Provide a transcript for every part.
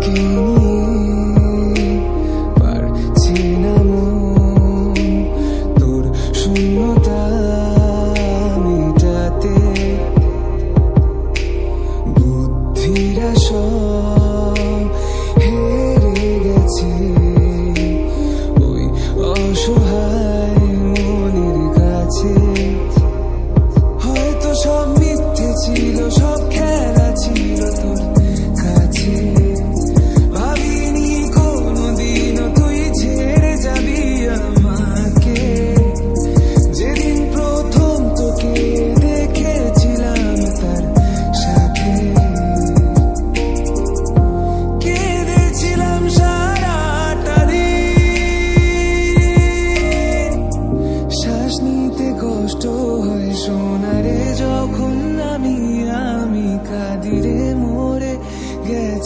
তোকে পারছি না মন। তোর শূন্যতা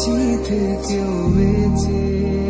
গেছি থেকেও বেঁচে